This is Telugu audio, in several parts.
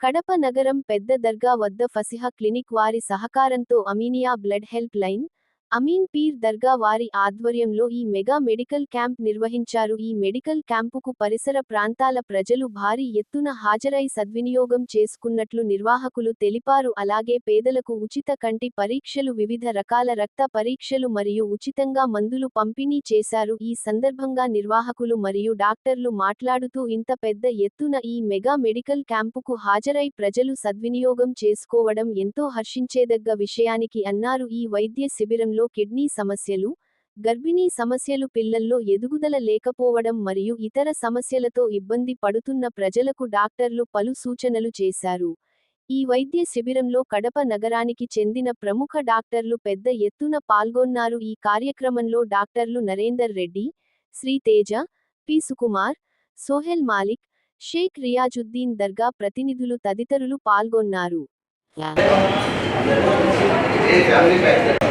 కడప నగరం పెద్ద దర్గా వద్ద ఫసిహ క్లినిక్ వారి సహకారంతో Aminia blood help line Amin Peer Dargah వారి ఆధ్వర్యంలో ఈ మెగా మెడికల్ క్యాంప్ నిర్వహించారు. ఈ మెడికల్ క్యాంపుకు పరిసర ప్రాంతాల ప్రజలు భారీ ఎత్తున హాజరై సద్వినియోగం చేసుకున్నట్లు నిర్వాహకులు తెలిపారు. అలాగే పేదలకు ఉచిత కంటి పరీక్షలు వివిధ రకాల రక్త పరీక్షలు మరియు ఉచితంగా మందులు పంపిణీ చేశారు. ఈ సందర్భంగా నిర్వాహకులు మరియు డాక్టర్లు మాట్లాడుతూ ఇంత పెద్ద ఎత్తున ఈ మెగా మెడికల్ క్యాంపుకు హాజరై ప్రజలు సద్వినియోగం చేసుకోవడం ఎంతో హర్షించేదగ్గ విషయానికి అన్నారు. ఈ వైద్య శిబిరంలో కిడ్నీ సమస్యలు గర్భిణీ సమస్యలు పిల్లల్లో ఎదుగుదల లేకపోవడం మరియు ఇతర సమస్యలతో ఇబ్బంది పడుతున్న ప్రజలకు డాక్టర్లు పలు సూచనలు చేశారు. ఈ వైద్య శిబిరంలో కడప నగరానికి చెందిన ప్రముఖ డాక్టర్లు పెద్ద ఎత్తున పాల్గొన్నారు. ఈ కార్యక్రమంలో డాక్టర్లు నరేందర్ రెడ్డి శ్రీ తేజ పి. సుకుమార్ సోహెల్ మాలిక్ షేక్ రియాజుద్దీన్ దర్గా ప్రతినిధులు తదితరులు పాల్గొన్నారు.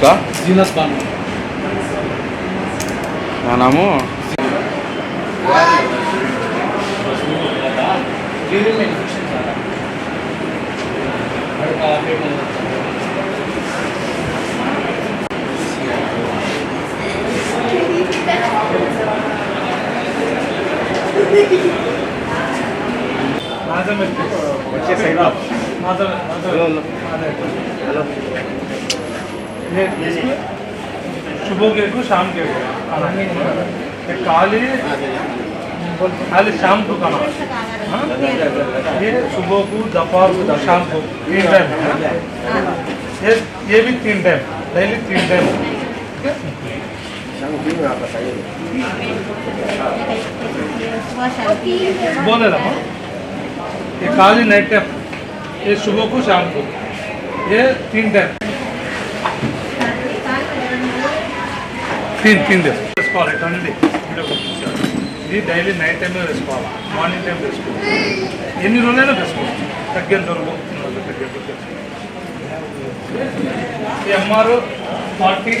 తెలుసుకో జీనస్ బాను నా నాము జీరో सुबह के को शाम के को काली खाली शाम को खाना। हाँ? ये सुबह को, दोपहर को, शाम को, तीन टाइम ये ये भी तीन टाइम डेली तीन टाइम बोले रहा ये काली नाइट टाइम ये सुबह को, शाम को। ये तीन टाइम తింది తింది వేసుకోవాలి ఇటువంటి ఇది డైలీ నైట్ టైంలో వేసుకోవాలి మార్నింగ్ టైం వేసుకోవాలి ఎన్ని రోజులైనా వేసుకోవాలి తగ్గేంత వరకు తగ్గేంత ఎంఆర్ ఫార్టీ.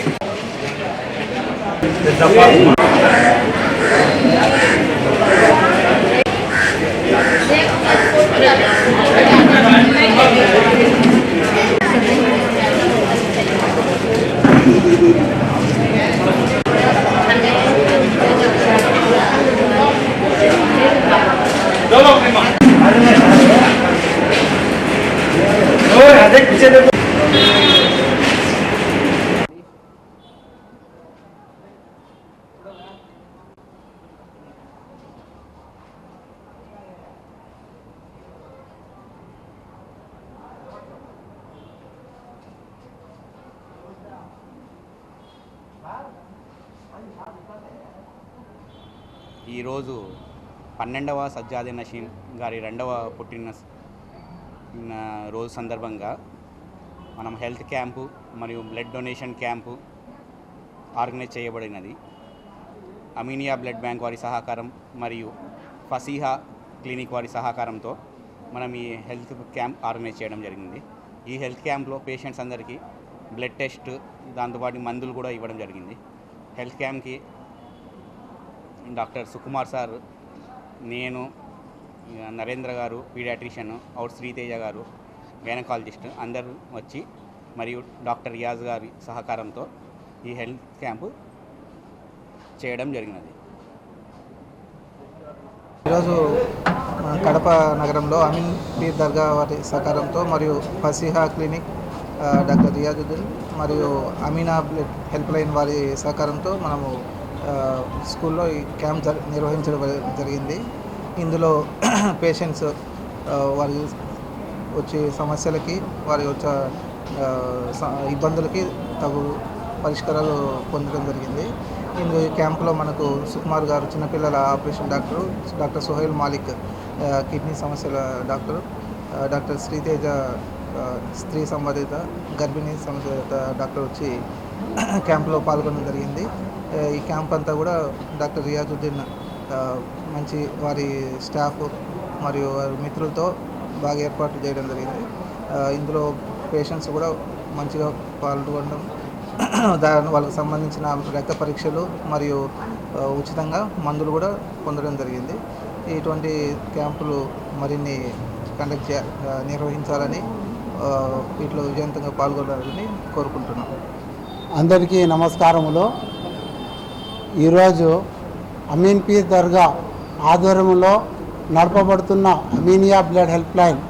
ఈరోజు పన్నెండవ సజ్జాది నషీన్ గారి రెండవ పుట్టిన రోజు సందర్భంగా మనం హెల్త్ క్యాంపు మరియు బ్లడ్ డొనేషన్ క్యాంపు ఆర్గనైజ్ చేయబడినది. అమీనియా బ్లడ్ బ్యాంక్ వారి సహకారం మరియు ఫసీహా క్లినిక్ వారి సహకారంతో మనం ఈ హెల్త్ క్యాంప్ ఆర్గనైజ్ చేయడం జరిగింది. ఈ హెల్త్ క్యాంప్లో పేషెంట్స్ అందరికీ బ్లడ్ టెస్ట్ దాంతోపాటు మందులు కూడా ఇవ్వడం జరిగింది. హెల్త్ క్యాంప్కి డాక్టర్ సుకుమార్ సార్ నేను నరేంద్ర గారు పీడియాట్రిషియన్ అవుట్ శ్రీతేజ గారు గైనకాలజిస్ట్ అందరూ వచ్చి మరియు డాక్టర్ రియాజ్ గారి సహకారంతో ఈ హెల్త్ క్యాంపు చేయడం జరిగినది. ఈరోజు కడప నగరంలో అమీన్ పీర్ దర్గా వారి సహకారంతో మరియు ఫసిహా క్లినిక్ డాక్టర్ రియాజుద్దీన్ మరియు అమీనా హెల్ప్ లైన్ వారి సహకారంతో మనము స్కూల్లో ఈ క్యాంప్ జరి నిర్వహించడం జరిగింది. ఇందులో పేషెంట్స్ వారి వచ్చే సమస్యలకి వారి వచ్చే ఇబ్బందులకి తగు పరిష్కారాలు పొందడం జరిగింది. ఇందు ఈ క్యాంప్లో మనకు సుకుమార్ గారు చిన్నపిల్లల operation doctor doctor Sohail Malik kidney సమస్యల డాక్టరు డాక్టర్ శ్రీతేజ స్త్రీ సంబంధిత గర్భిణీ సంబంధిత డాక్టర్ వచ్చి క్యాంప్లో పాల్గొనడం జరిగింది. ఈ క్యాంప్ అంతా కూడా డాక్టర్ రియాజుద్దీన్ మంచి వారి స్టాఫ్ మరియు వారి మిత్రులతో బాగా ఏర్పాటు చేయడం జరిగింది. ఇందులో పేషెంట్స్ కూడా మంచిగా పాల్గొనడం దాని వాళ్ళకి సంబంధించిన రక్త పరీక్షలు మరియు ఉచితంగా మందులు కూడా పొందడం జరిగింది. ఇటువంటి క్యాంపులు మరిన్ని కండక్ట్ చే నిర్వహించాలని వీటిలో విజయవంతంగా పాల్గొనాలని కోరుకుంటున్నాం. అందరికీ నమస్కారములు. ఈరోజు అమీన్ దర్గా ఆధ్వర్యంలో నడపబడుతున్న అమీనియా బ్లడ్ హెల్ప్ లైన్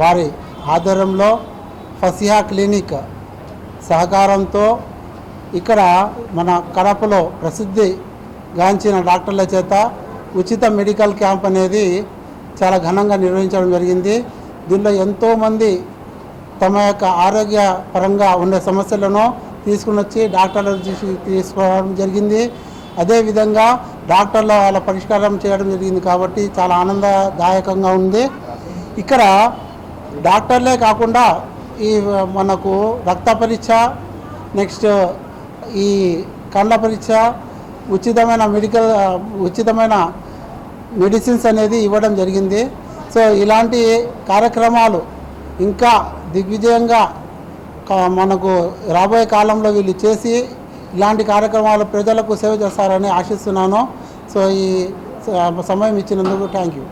వారి ఆధ్వర్యంలో ఫసిహా క్లినిక్ సహకారంతో ఇక్కడ మన కడపలో ప్రసిద్ధి గాంచిన డాక్టర్ల చేత ఉచిత మెడికల్ క్యాంప్ అనేది చాలా ఘనంగా నిర్వహించడం జరిగింది. దీనిలో ఎంతోమంది తమ యొక్క ఆరోగ్య పరంగా ఉండే సమస్యలను తీసుకుని వచ్చి డాక్టర్ల చూసి తీసుకోవడం జరిగింది. అదేవిధంగా డాక్టర్లు వాళ్ళ పరిష్కారం చేయడం జరిగింది కాబట్టి చాలా ఆనందదాయకంగా ఉంది. ఇక్కడ డాక్టర్లే కాకుండా ఈ మనకు రక్త పరీక్ష నెక్స్ట్ ఈ కళ్ళ పరీక్ష ఉచితమైన మెడికల్ ఉచితమైన మెడిసిన్స్ అనేది ఇవ్వడం జరిగింది. సో ఇలాంటి కార్యక్రమాలు ఇంకా దిగ్విజయంగా మనకు రాబోయే కాలంలో వీళ్ళు చేసి ఇలాంటి కార్యక్రమాలు ప్రజలకు సేవ చేస్తారని ఆశిస్తున్నాను. సో ఈ సమయం ఇచ్చినందుకు థ్యాంక్ యూ.